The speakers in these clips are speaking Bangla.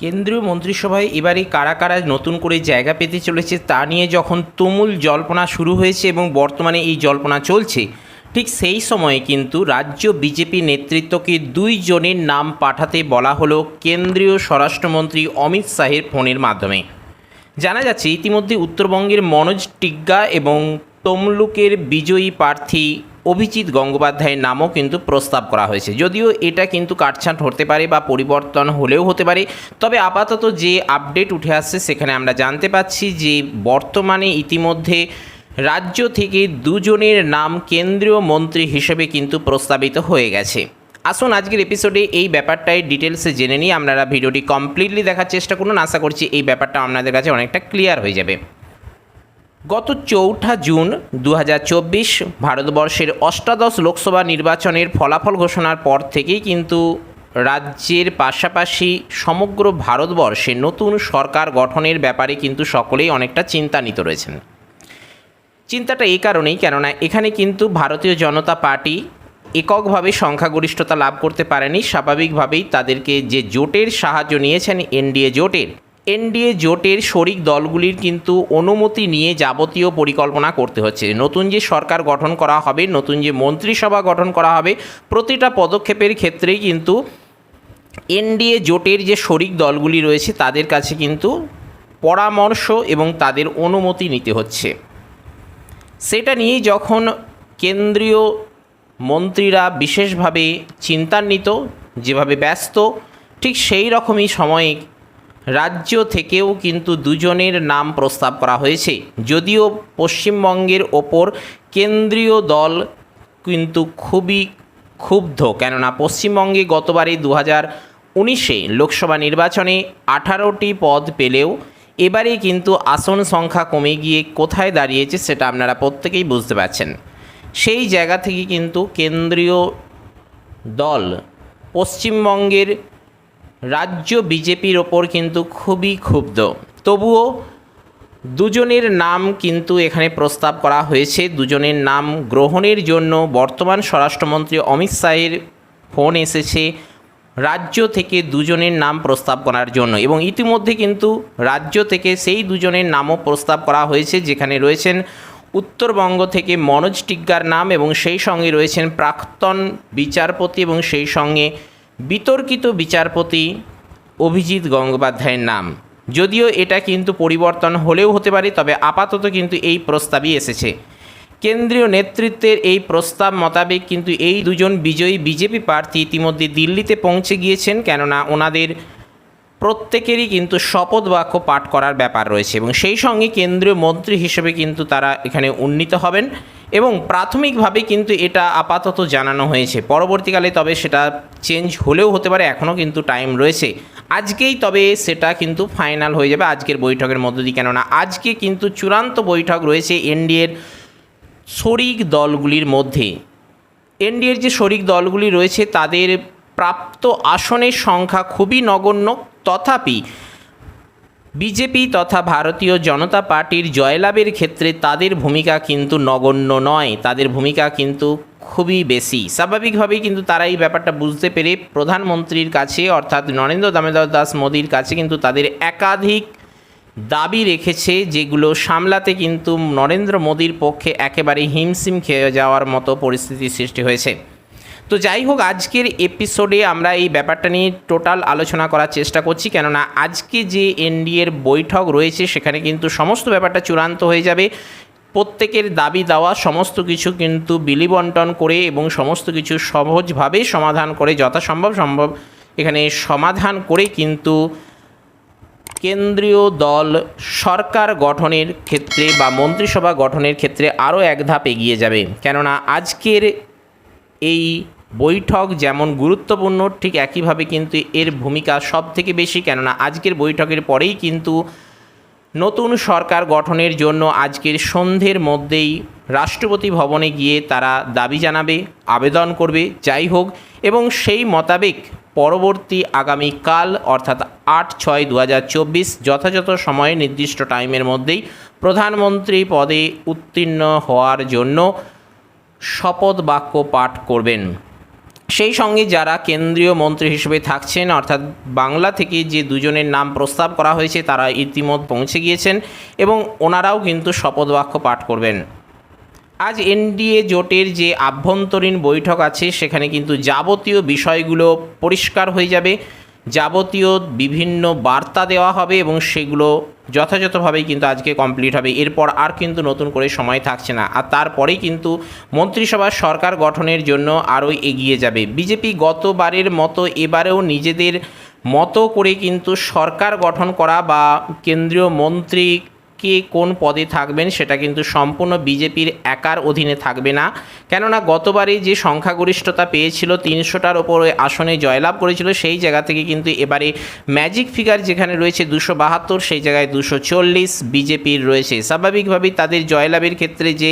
কেন্দ্রীয় মন্ত্রিসভায় এবারে কারা কারা নতুন করে জায়গা পেতে চলেছে তা নিয়ে যখন তুমুল জল্পনা শুরু হয়েছে এবং বর্তমানে এই জল্পনা চলছে, ঠিক সেই সময়ে কিন্তু রাজ্য বিজেপি নেতৃত্বকে দুই জনের নাম পাঠাতে বলা হলো কেন্দ্রীয় স্বরাষ্ট্রমন্ত্রী অমিত শাহের ফোনের মাধ্যমে। জানা যাচ্ছে, ইতিমধ্যে উত্তরবঙ্গের মনোজ টিগ্গা এবং তমলুকের বিজয়ী প্রার্থী অভিজিৎ গঙ্গোপাধ্যায়ের নামও কিন্তু প্রস্তাব করা হয়েছে। যদিও এটা কিন্তু কাটছাঁট হতে পারে বা পরিবর্তন হলেও হতে পারে, তবে আপাতত যে আপডেট উঠে আসছে সেখানে আমরা জানতে পাচ্ছি যে বর্তমানে ইতিমধ্যে রাজ্য থেকে দুজনের নাম কেন্দ্রীয় মন্ত্রী হিসেবে কিন্তু প্রস্তাবিত হয়ে গেছে। আসুন আজকের এপিসোডে এই ব্যাপারটাই ডিটেলসে জেনে নিই। আপনারা ভিডিওটি কমপ্লিটলি দেখার চেষ্টা করুন। আশা করছি এই ব্যাপারটা আপনাদের কাছে অনেকটা ক্লিয়ার হয়ে যাবে। গত চৌঠা জুন দু হাজার চব্বিশ ভারতবর্ষের অষ্টাদশ লোকসভা নির্বাচনের ফলাফল ঘোষণার পর থেকেই কিন্তু রাজ্যের পাশাপাশি সমগ্র ভারতবর্ষে নতুন সরকার গঠনের ব্যাপারে কিন্তু সকলেই অনেকটা চিন্তান্বিত রয়েছেন। চিন্তাটা এই কারণেই কেননা এখানে কিন্তু ভারতীয় জনতা পার্টি এককভাবে সংখ্যাগরিষ্ঠতা লাভ করতে পারেনি। স্বাভাবিকভাবেই তাদেরকে যে জোটের সাহায্য নিয়েছেন, এনডিএ জোটের এনডিএ জোটের শরিক দলগুলির কিন্তু অনুমতি নিয়ে যাবতীয় পরিকল্পনা করতে হচ্ছে। নতুন যে সরকার গঠন করা হবে, নতুন যে মন্ত্রিসভা গঠন করা হবে, প্রতিটা পদক্ষেপের ক্ষেত্রেই কিন্তু এনডিএ জোটের যে শরিক দলগুলি রয়েছে, তাদের কাছে কিন্তু পরামর্শ এবং তাদের অনুমতি নিতে হচ্ছে। সেটা নিয়েই যখন কেন্দ্রীয় মন্ত্রীরা বিশেষভাবে চিন্তান্বিত, যেভাবে ব্যস্ত, ঠিক সেই রকমই সময়ে রাজ্য থেকেও কিন্তু দুজনের নাম প্রস্তাব করা হয়েছে। যদিও পশ্চিমবঙ্গের ওপর কেন্দ্রীয় দল কিন্তু খুবই ক্ষুব্ধ, কেননা পশ্চিমবঙ্গে গতবারে দু হাজার উনিশে লোকসভা নির্বাচনে আঠারোটি পদ পেলেও এবারে কিন্তু আসন সংখ্যা কমে গিয়ে কোথায় দাঁড়িয়েছে সেটা আপনারা প্রত্যেকেই বুঝতে পারছেন। সেই জায়গা থেকে কিন্তু কেন্দ্রীয় দল পশ্চিমবঙ্গের রাজ্য বিজেপির ওপর কিন্তু খুবই ক্ষুব্ধ। তবুও দুজনের নাম কিন্তু এখানে প্রস্তাব করা হয়েছে। দুজনের নাম গ্রহণের জন্য বর্তমান স্বরাষ্ট্রমন্ত্রী অমিত শাহের ফোন এসেছে রাজ্য থেকে দুজনের নাম প্রস্তাব করার জন্য এবং ইতিমধ্যে কিন্তু রাজ্য থেকে সেই দুজনের নামও প্রস্তাব করা হয়েছে, যেখানে রয়েছেন উত্তরবঙ্গ থেকে মনোজ টিগ্গার নাম এবং সেই সঙ্গে রয়েছেন প্রাক্তন বিচারপতি এবং সেই সঙ্গে বিতর্কিত বিচারপতি অভিজিৎ গঙ্গোপাধ্যায়ের নাম। যদিও এটা কিন্তু পরিবর্তন হলেও হতে পারে, তবে আপাতত কিন্তু এই প্রস্তাবই এসেছে। কেন্দ্রীয় নেতৃত্বের এই প্রস্তাব মোতাবেক কিন্তু এই দুজন বিজয়ী বিজেপি প্রার্থী ইতিমধ্যে দিল্লিতে পৌঁছে গিয়েছেন, কেননা ওনাদের প্রত্যেকেরই কিন্তু শপথ বাক্য পাঠ করার ব্যাপার রয়েছে এবং সেই সঙ্গে কেন্দ্রীয় মন্ত্রী হিসেবে কিন্তু তারা এখানে উন্নীত হবেন এবং প্রাথমিকভাবে কিন্তু এটা আপাতত জানানো হয়েছে। পরবর্তীকালে তবে সেটা চেঞ্জ হলেও হতে পারে, এখনও কিন্তু টাইম রয়েছে। আজকেই তবে সেটা কিন্তু ফাইনাল হয়ে যাবে আজকের বৈঠকের মধ্য দিয়ে, কেননা আজকে কিন্তু চূড়ান্ত বৈঠক রয়েছে এনডিএর শরিক দলগুলির মধ্যে। এনডিএর যে শরিক দলগুলি রয়েছে, তাদের প্রাপ্ত আসনের সংখ্যা খুবই নগণ্য। তথাপি বিজেপি তথা ভারতীয় জনতা পার্টির জয়লাভের ক্ষেত্রে তাদের ভূমিকা কিন্তু নগণ্য নয়। তাদের ভূমিকা কিন্তু খুবই বেশি। স্বাভাবিকভাবেই কিন্তু তারা এই ব্যাপারটা বুঝতে পেরে প্রধানমন্ত্রীর কাছে অর্থাৎ নরেন্দ্র দামোদর দাস মোদির কাছে কিন্তু তাদের একাধিক দাবি রেখেছে, যেগুলো সামলাতে কিন্তু নরেন্দ্র মোদির পক্ষে একেবারে হিমশিম খেয়ে যাওয়ার মতো পরিস্থিতির সৃষ্টি হয়েছে। তো যাই হোক, আজকের এপিসোডে আমরা এই ব্যাপারটা নিয়ে টোটাল আলোচনা করার চেষ্টা করছি। কেননা আজকে যে এনডিএর বৈঠক রয়েছে, সেখানে কিন্তু সমস্ত ব্যাপারটা চূড়ান্ত হয়ে যাবে। প্রত্যেকের দাবি দেওয়া, সমস্ত কিছু কিন্তু বিলি বন্টন করে এবং সমস্ত কিছু সহজভাবে সমাধান করে, যথাসম্ভব সম্ভব এখানে সমাধান করে কিন্তু কেন্দ্রীয় দল, সরকার গঠনের ক্ষেত্রে বা মন্ত্রিসভা গঠনের ক্ষেত্রে আরও এক ধাপ এগিয়ে যাবে। কেননা আজকের এই বৈঠক যেমন গুরুত্বপূর্ণ, ঠিক একইভাবে কিন্তু এর ভূমিকা সব থেকে বেশি। কেননা আজকের বৈঠকের পরেই কিন্তু নতুন সরকার গঠনের জন্য আজকের সন্ধ্যের মধ্যেই রাষ্ট্রপতি ভবনে গিয়ে তারা দাবি জানাবে, আবেদন করবে, যাই হোক, এবং সেই মোতাবেক পরবর্তী আগামীকাল অর্থাৎ আট ছয় দু যথাযথ সময়ে নির্দিষ্ট টাইমের মধ্যেই প্রধানমন্ত্রী পদে উত্তীর্ণ হওয়ার জন্য শপথ বাক্য পাঠ করবেন। সেই সঙ্গে যারা কেন্দ্রীয় মন্ত্রী হিসেবে থাকছেন, অর্থাৎ বাংলা থেকে যে দুজনের নাম প্রস্তাব করা হয়েছে, তারা ইতিমধ্যে পৌঁছে গিয়েছেন এবং ওনারাও কিন্তু শপথ বাক্য পাঠ করবেন। আজ এনডিএ জোটের যে আভ্যন্তরীণ বৈঠক আছে, সেখানে কিন্তু যাবতীয় বিষয়গুলো পরিষ্কার হয়ে যাবে। যাবতীয় বিভিন্ন বার্তা দেওয়া হবে এবং সেগুলো যথাযথভাবেই কিন্তু আজকে কমপ্লিট হবে। এরপর আর কিন্তু নতুন করে সময় থাকছে না। আর তারপরেই কিন্তু মন্ত্রিসভার সরকার গঠনের জন্য আরও এগিয়ে যাবে। বিজেপি গতবারের মতো এবারেও নিজেদের মতো করে কিন্তু সরকার গঠন করা বা কেন্দ্রীয় মন্ত্রী কে কোন পদে থাকবেন সেটা কিন্তু সম্পূর্ণ বিজেপির একার অধীনে থাকবে না। কেননা গতবারে যে সংখ্যাগরিষ্ঠতা পেয়েছিল তিনশোটার ওপরে আসনে জয়লাভ করেছিল, সেই জায়গা থেকে কিন্তু এবারে ম্যাজিক ফিগার যেখানে রয়েছে দুশো বাহাত্তর, সেই জায়গায় দুশো চল্লিশ বিজেপির রয়েছে। স্বাভাবিকভাবেই তাদের জয়লাভের ক্ষেত্রে যে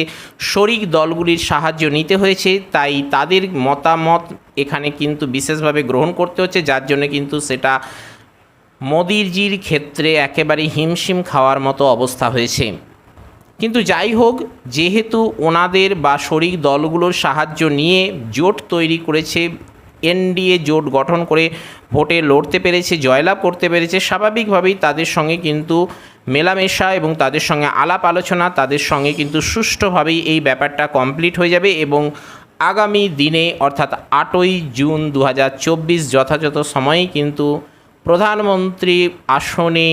শরিক দলগুলির সাহায্য নিতে হয়েছে, তাই তাদের মতামত এখানে কিন্তু বিশেষভাবে গ্রহণ করতে হচ্ছে, যার জন্য কিন্তু সেটা মোদিজির ক্ষেত্রে একেবারে হিমশিম খাওয়ার মতো অবস্থা হয়েছে। কিন্তু যাই হোক, যেহেতু ওনাদের বা শরিক দলগুলোর সাহায্য নিয়ে জোট তৈরি করেছে, এনডিএ জোট গঠন করে ভোটে লড়তে পেরেছে, জয়লাভ করতে পেরেছে, স্বাভাবিকভাবেই তাদের সঙ্গে কিন্তু মেলামেশা এবং তাদের সঙ্গে আলাপ আলোচনা, তাদের সঙ্গে কিন্তু সুষ্ঠুভাবেই এই ব্যাপারটা কমপ্লিট হয়ে যাবে এবং আগামী দিনে, অর্থাৎ আটই জুন দু হাজার চব্বিশ যথাযথ সময়েই কিন্তু প্রধানমন্ত্রী আসনে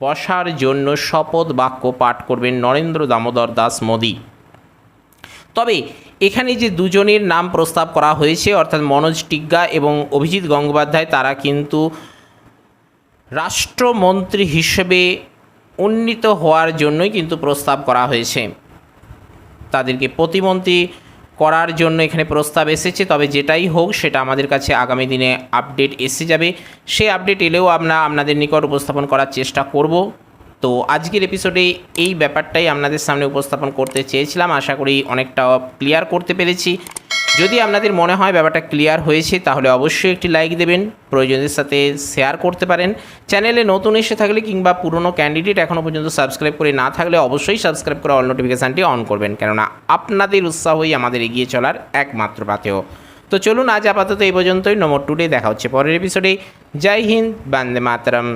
বসার জন্য শপথ বাক্য পাঠ করবেন নরেন্দ্র দামোদর দাস মোদী। তবে এখানে যে দুজনের নাম প্রস্তাব করা হয়েছে, অর্থাৎ মনোজ টিগ্গা এবং অভিজিৎ গঙ্গোপাধ্যায়, তারা কিন্তু রাষ্ট্রমন্ত্রী হিসেবে উন্নীত হওয়ার জন্যই কিন্তু প্রস্তাব করা হয়েছে। তাদেরকে প্রতিমন্ত্রী করার জন্য এখানে প্রস্তাব এসেছে, তবে যেটাই হোক সেটা আমাদের কাছে আগামী দিনে আপডেট এসে যাবে। সেই আপডেট এলেও আমরা আপনাদের নিকট উপস্থাপন করার চেষ্টা করব। তো আজকের এপিসোডে এই ব্যাপারটাই আপনাদের সামনে উপস্থাপন করতে চেয়েছিলাম। আশা করি অনেকটা ক্লিয়ার করতে পেরেছি। যদি আপনাদের মনে হয় ব্যাপারটা ক্লিয়ার হয়েছে, তাহলে অবশ্যই একটি লাইক দেবেন প্রয়োজনের সাথে শেয়ার করতে পারেন। চ্যানেলে নতুন এসে থাকলে কিংবা পুরনো ক্যান্ডিডেট এখনও পর্যন্ত সাবস্ক্রাইব করে না থাকলে অবশ্যই সাবস্ক্রাইব করে অল নোটিফিকেশানটি অন করবেন, কেননা আপনাদের উৎসাহই আমাদের এগিয়ে চলার একমাত্র পাথেয় তো চলুন আজ আপাতত এই পর্যন্তই নম্বর টুডে দেখা হচ্ছে পরের এপিসোডে জয় হিন্দ, বান্দে মাতরম।